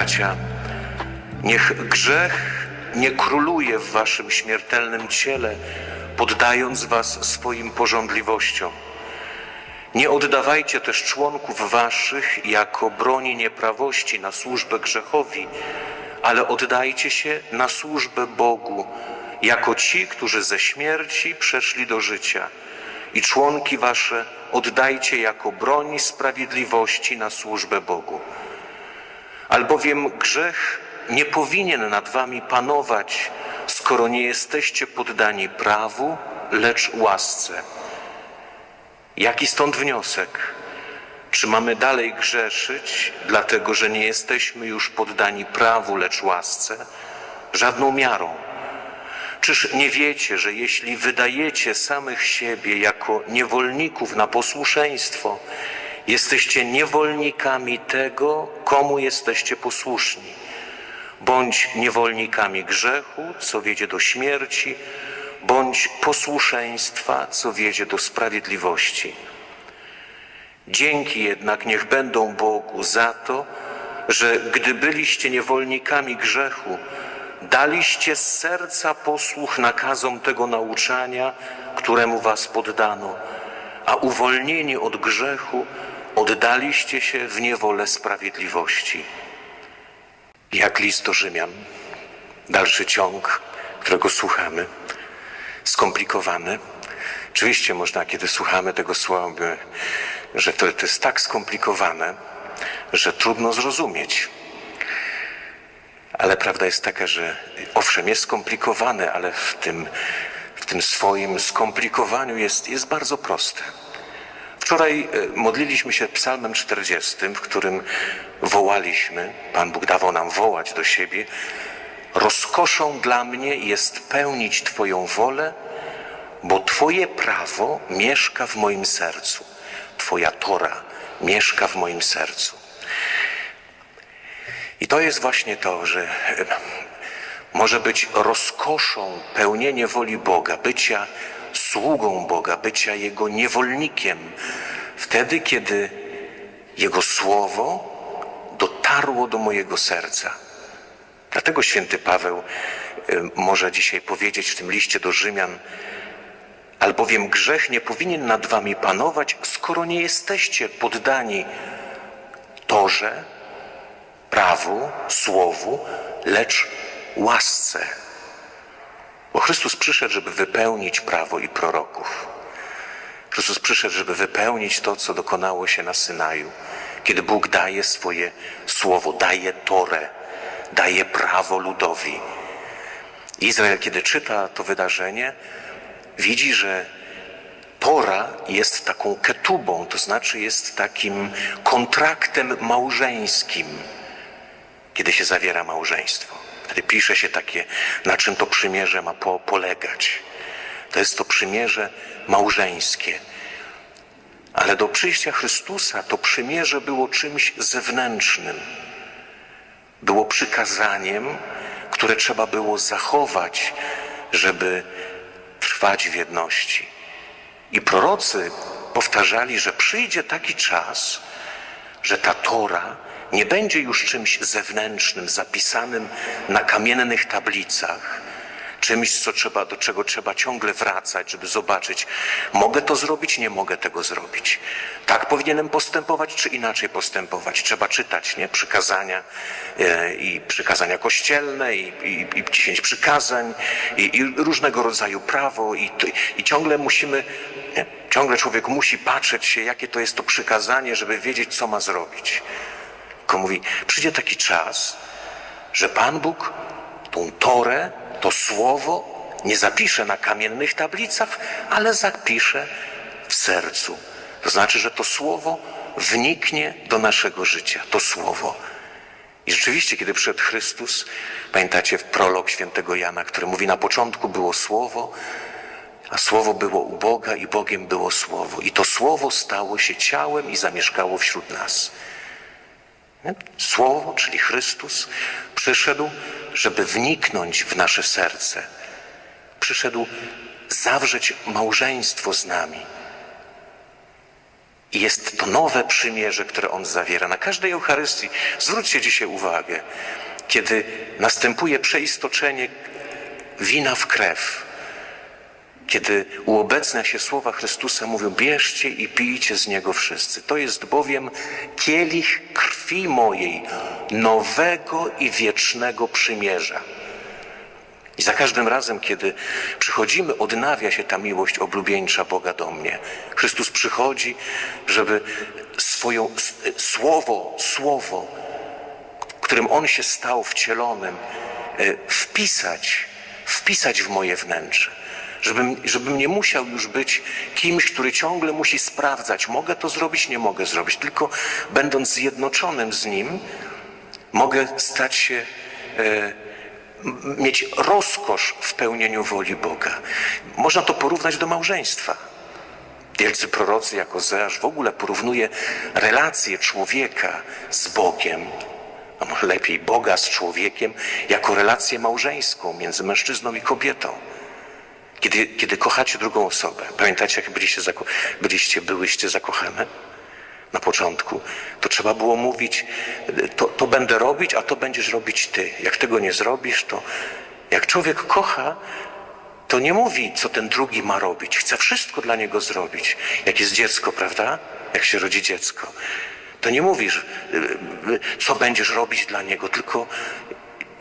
bracia, niech grzech nie króluje w waszym śmiertelnym ciele, poddając was swoim pożądliwościom. Nie oddawajcie też członków waszych jako broni nieprawości na służbę grzechowi, ale oddajcie się na służbę Bogu, jako ci, którzy ze śmierci przeszli do życia. I członki wasze oddajcie jako broń sprawiedliwości na służbę Bogu. Albowiem grzech nie powinien nad wami panować, skoro nie jesteście poddani prawu, lecz łasce. Jaki stąd wniosek? Czy mamy dalej grzeszyć, dlatego że nie jesteśmy już poddani prawu, lecz łasce? Żadną miarą. Czyż nie wiecie, że jeśli wydajecie samych siebie jako niewolników na posłuszeństwo, jesteście niewolnikami tego, komu jesteście posłuszni? Bądź niewolnikami grzechu, co wiedzie do śmierci, bądź posłuszeństwa, co wiedzie do sprawiedliwości. Dzięki jednak niech będą Bogu za to, że gdy byliście niewolnikami grzechu, daliście z serca posłuch nakazom tego nauczania, któremu was poddano, a uwolnieni od grzechu oddaliście się w niewolę sprawiedliwości. Jak list do Rzymian, dalszy ciąg, którego słuchamy, skomplikowany. Oczywiście można, kiedy słuchamy tego słowa, że to, to jest tak skomplikowane, że trudno zrozumieć. Ale prawda jest taka, że owszem, jest skomplikowane, ale w tym, w tym swoim skomplikowaniu jest, jest bardzo proste. Wczoraj e, modliliśmy się psalmem 40, w którym wołaliśmy, Pan Bóg dawał nam wołać do siebie, rozkoszą dla mnie jest pełnić Twoją wolę, bo Twoje prawo mieszka w moim sercu. Twoja Tora mieszka w moim sercu. I to jest właśnie to, że e, może być rozkoszą pełnienie woli Boga, bycia sługą Boga, bycia Jego niewolnikiem, wtedy, kiedy Jego słowo dotarło do mojego serca. Dlatego święty Paweł e, może dzisiaj powiedzieć w tym liście do Rzymian, albowiem grzech nie powinien nad wami panować, skoro nie jesteście poddani torze, prawu, słowu, lecz łasce. Bo Chrystus przyszedł, żeby wypełnić prawo i proroków. Chrystus przyszedł, żeby wypełnić to, co dokonało się na Synaju, kiedy Bóg daje swoje słowo, daje Torę, daje prawo ludowi. Izrael, kiedy czyta to wydarzenie, widzi, że Tora jest taką ketubą, to znaczy jest takim kontraktem małżeńskim, kiedy się zawiera małżeństwo. Wtedy pisze się takie, na czym to przymierze ma po, polegać. To jest to przymierze małżeńskie. Ale do przyjścia Chrystusa to przymierze było czymś zewnętrznym. Było przykazaniem, które trzeba było zachować, żeby trwać w jedności. I prorocy powtarzali, że przyjdzie taki czas, że ta Tora nie będzie już czymś zewnętrznym, zapisanym na kamiennych tablicach, czymś, co trzeba, do czego trzeba ciągle wracać, żeby zobaczyć, mogę to zrobić, nie mogę tego zrobić. Tak powinienem postępować, czy inaczej postępować. Trzeba czytać nie? przykazania e, i przykazania kościelne, i, i, i dziesięć przykazań, i, i różnego rodzaju prawo, i, i ciągle musimy, nie? ciągle człowiek musi patrzeć się, jakie to jest to przykazanie, żeby wiedzieć, co ma zrobić. Tylko mówi, przyjdzie taki czas, że Pan Bóg tą Torę, to słowo nie zapisze na kamiennych tablicach, ale zapisze w sercu. To znaczy, że to słowo wniknie do naszego życia, to słowo. I rzeczywiście, kiedy przyszedł Chrystus, pamiętacie w prolog świętego Jana, który mówi, na początku było słowo, a słowo było u Boga i Bogiem było słowo. I to słowo stało się ciałem i zamieszkało wśród nas. Słowo, czyli Chrystus, przyszedł, żeby wniknąć w nasze serce. Przyszedł zawrzeć małżeństwo z nami. I jest to nowe przymierze, które On zawiera. Na każdej Eucharystii, zwróćcie dzisiaj uwagę, kiedy następuje przeistoczenie wina w krew, kiedy uobecnia się słowa Chrystusa, mówią: Bierzcie i pijcie z niego wszyscy. To jest bowiem kielich krwi mojej, nowego i wiecznego przymierza. I za każdym razem, kiedy przychodzimy, odnawia się ta miłość oblubieńcza Boga do mnie. Chrystus przychodzi, żeby swoją słowo, słowo, którym On się stał wcielonym, e, wpisać, wpisać w moje wnętrze. Żebym, żebym nie musiał już być kimś, który ciągle musi sprawdzać, mogę to zrobić, nie mogę zrobić. Tylko będąc zjednoczonym z Nim, mogę stać się, e, mieć rozkosz w pełnieniu woli Boga. Można to porównać do małżeństwa. Wielcy prorocy, jak Ozeasz, w ogóle porównuje relację człowieka z Bogiem, a może lepiej Boga z człowiekiem, jako relację małżeńską między mężczyzną i kobietą. Kiedy, kiedy kochacie drugą osobę, pamiętacie, jak byliście, zako- byliście, byłyście zakochane na początku, to trzeba było mówić, to, to będę robić, a to będziesz robić ty. Jak tego nie zrobisz, to jak człowiek kocha, to nie mówi, co ten drugi ma robić. Chce wszystko dla niego zrobić. Jak jest dziecko, prawda? Jak się rodzi dziecko. To nie mówisz, y, y, co będziesz robić dla niego, tylko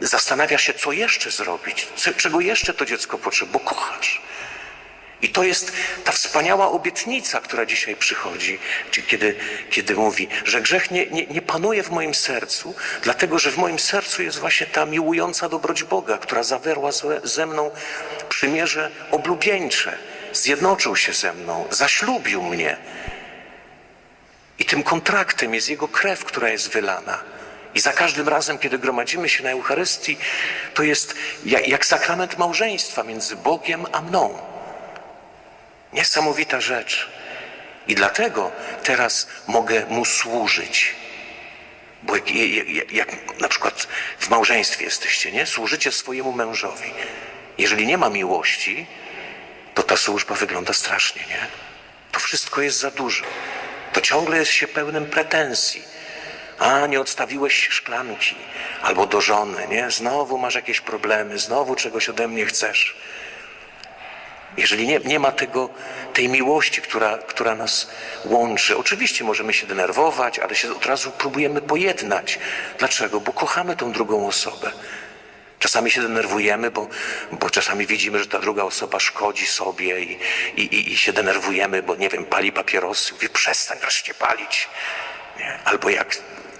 zastanawiasz się, co jeszcze zrobić, co, czego jeszcze to dziecko potrzebuje, bo kochasz. I to jest ta wspaniała obietnica, która dzisiaj przychodzi, kiedy, kiedy mówi, że grzech nie, nie, nie panuje w moim sercu, dlatego że w moim sercu jest właśnie ta miłująca dobroć Boga, która zawarła ze, ze mną przymierze oblubieńcze, zjednoczył się ze mną, zaślubił mnie. I tym kontraktem jest Jego krew, która jest wylana. I za każdym razem, kiedy gromadzimy się na Eucharystii, to jest jak, sakrament małżeństwa między Bogiem a mną. Niesamowita rzecz. I dlatego teraz mogę mu służyć. Bo jak, jak, jak na przykład w małżeństwie jesteście, nie? Służycie swojemu mężowi. Jeżeli nie ma miłości, to ta służba wygląda strasznie, nie? To wszystko jest za dużo. To ciągle jest się pełnym pretensji. A, nie odstawiłeś szklanki. Albo do żony, nie? Znowu masz jakieś problemy, znowu czegoś ode mnie chcesz. Jeżeli nie, nie ma tego, tej miłości, która, która nas łączy, oczywiście możemy się denerwować, ale się od razu próbujemy pojednać. Dlaczego? Bo kochamy tą drugą osobę. Czasami się denerwujemy, bo, bo czasami widzimy, że ta druga osoba szkodzi sobie i, i, i- się denerwujemy, bo nie wiem, pali papierosy. Mówię, przestań wreszcie palić. Nie? Albo jak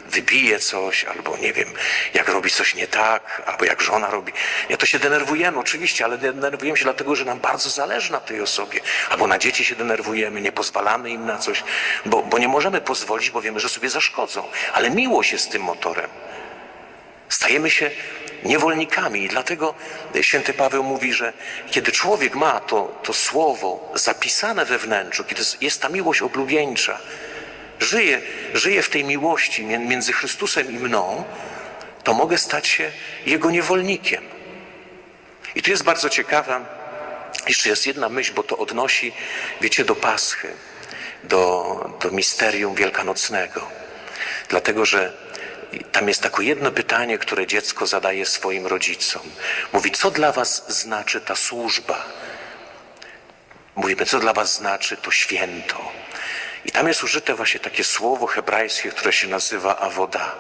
wybije coś, albo nie wiem, jak robi coś nie tak, albo jak żona robi. Nie, to się denerwujemy oczywiście, ale denerwujemy się dlatego, że nam bardzo zależy na tej osobie. Albo na dzieci się denerwujemy, nie pozwalamy im na coś, bo, bo nie możemy pozwolić, bo wiemy, że sobie zaszkodzą. Ale miłość jest tym motorem. Stajemy się niewolnikami i dlatego święty Paweł mówi, że kiedy człowiek ma to, to słowo zapisane we wnętrzu, kiedy jest ta miłość oblubieńcza, żyje, żyje w tej miłości mię- między Chrystusem i mną, to mogę stać się Jego niewolnikiem. I tu jest bardzo ciekawa, jeszcze jest jedna myśl, bo to odnosi, wiecie, do Paschy, do, do misterium wielkanocnego. Dlatego, że tam jest takie jedno pytanie, które dziecko zadaje swoim rodzicom. Mówi, co dla was znaczy ta służba? Mówimy, co dla was znaczy to święto? I tam jest użyte właśnie takie słowo hebrajskie, które się nazywa awoda.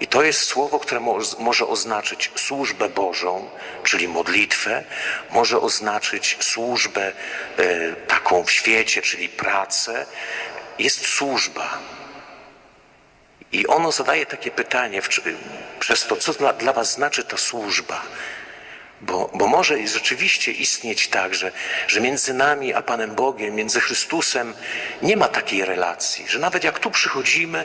I to jest słowo, które mo- może oznaczyć służbę Bożą, czyli modlitwę, może oznaczyć służbę e, taką w świecie, czyli pracę. Jest służba. I ono zadaje takie pytanie w, przez to, co dla, dla Was znaczy ta służba. Bo, bo może rzeczywiście istnieć tak, że, że między nami a Panem Bogiem, między Chrystusem nie ma takiej relacji, że nawet jak tu przychodzimy,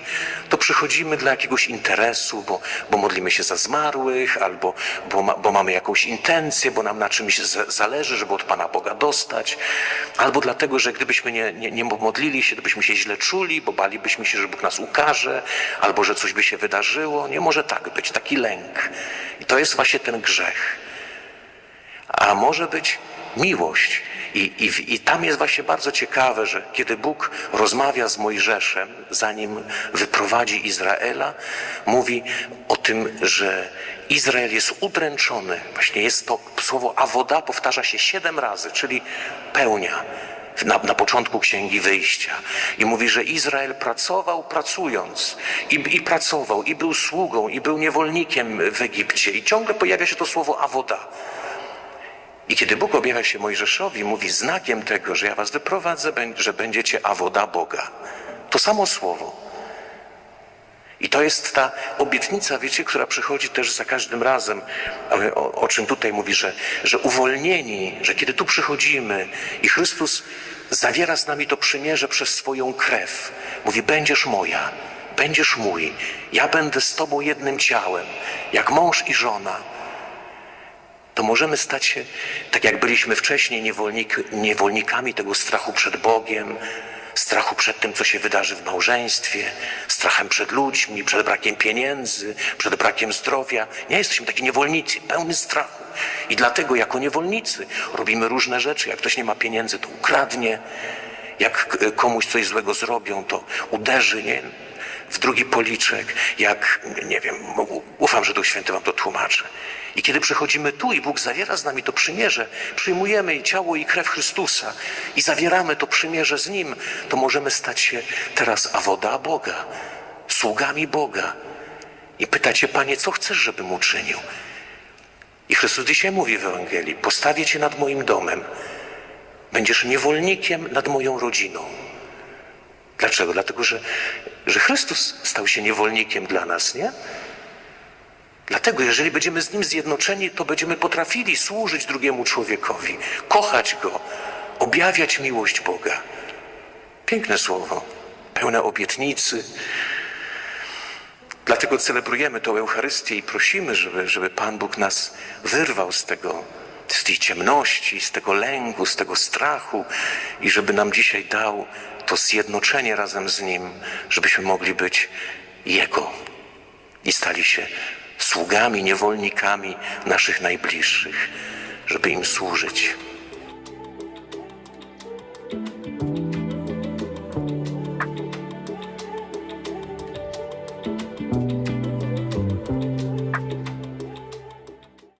to przychodzimy dla jakiegoś interesu, bo, bo modlimy się za zmarłych, albo bo, ma, bo mamy jakąś intencję, bo nam na czymś za- zależy, żeby od Pana Boga dostać, albo dlatego, że gdybyśmy nie, nie, nie modlili się, to byśmy się źle czuli, bo balibyśmy się, że Bóg nas ukaże, albo że coś by się wydarzyło. Nie może tak być, taki lęk. I to jest właśnie ten grzech. A może być miłość. I, i, I tam jest właśnie bardzo ciekawe, że kiedy Bóg rozmawia z Mojżeszem, zanim wyprowadzi Izraela, mówi o tym, że Izrael jest udręczony. Właśnie jest to słowo awoda, powtarza się siedem razy, czyli pełnia na, na początku Księgi Wyjścia. I mówi, że Izrael pracował pracując i, i pracował, i był sługą, i był niewolnikiem w Egipcie. I ciągle pojawia się to słowo awoda. I kiedy Bóg objawia się Mojżeszowi, mówi znakiem tego, że ja was wyprowadzę, że będziecie awoda Boga. To samo słowo. I to jest ta obietnica, wiecie, która przychodzi też za każdym razem, o, o czym tutaj mówi, że, że uwolnieni, że kiedy tu przychodzimy i Chrystus zawiera z nami to przymierze przez swoją krew, mówi: Będziesz moja, będziesz mój, ja będę z Tobą jednym ciałem, jak mąż i żona to możemy stać się, tak jak byliśmy wcześniej, niewolnik, niewolnikami tego strachu przed Bogiem, strachu przed tym, co się wydarzy w małżeństwie, strachem przed ludźmi, przed brakiem pieniędzy, przed brakiem zdrowia. Nie jesteśmy taki niewolnicy, pełny strachu. I dlatego jako niewolnicy robimy różne rzeczy. Jak ktoś nie ma pieniędzy, to ukradnie. Jak komuś coś złego zrobią, to uderzy, nie? w drugi policzek, jak, nie wiem, ufam, że Duch Święty wam to tłumaczy. I kiedy przychodzimy tu i Bóg zawiera z nami to przymierze, przyjmujemy ciało i krew Chrystusa i zawieramy to przymierze z Nim, to możemy stać się teraz awoda Boga, sługami Boga. I pytacie, Panie, co chcesz, żebym uczynił? I Chrystus dzisiaj mówi w Ewangelii, postawię Cię nad moim domem, będziesz niewolnikiem nad moją rodziną. Dlaczego? Dlatego, że, że Chrystus stał się niewolnikiem dla nas, nie? Dlatego, jeżeli będziemy z Nim zjednoczeni, to będziemy potrafili służyć drugiemu człowiekowi, kochać Go, objawiać miłość Boga. Piękne słowo, pełne obietnicy. Dlatego celebrujemy tę Eucharystię i prosimy, żeby, żeby Pan Bóg nas wyrwał z tego, z tej ciemności, z tego lęku, z tego strachu i żeby nam dzisiaj dał to zjednoczenie razem z Nim, żebyśmy mogli być Jego i stali się sługami, niewolnikami naszych najbliższych, żeby im służyć.